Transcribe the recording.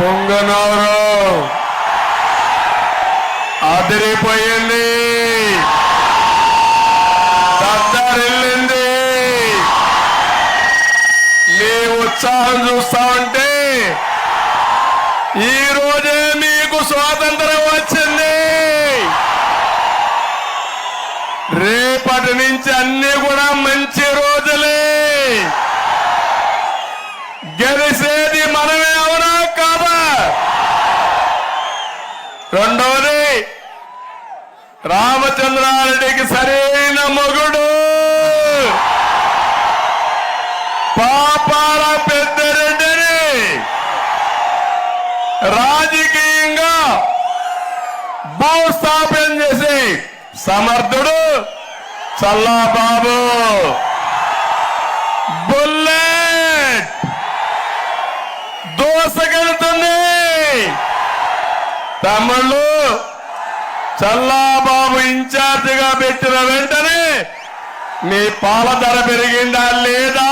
పొంగనూరు అదిరిపోయింది. దద్దరిల్లింది. నీ ఉత్సాహం చూస్తా ఉంటే ఈ రోజే మీకు స్వాతంత్రం వచ్చింది. రేపటి నుంచి అన్ని కూడా మంచి రోజులే. గెలిసేది మనమే. రెండవది రామచంద్రారెడ్డికి సరైన మొగుడు. పాపాల పెద్దరెడ్డిని. రాజకీయంగా భూస్థాపన చేసి సమర్థుడు చల్లాబాబు. బుల్లెట్. దోసకెళ్తుంది. తమ్ముళ్ళు చల్లాబాబు ఇన్ఛార్జిగా పెట్టిన వెంటనే మీ పాల ధర పెరిగిందా లేదా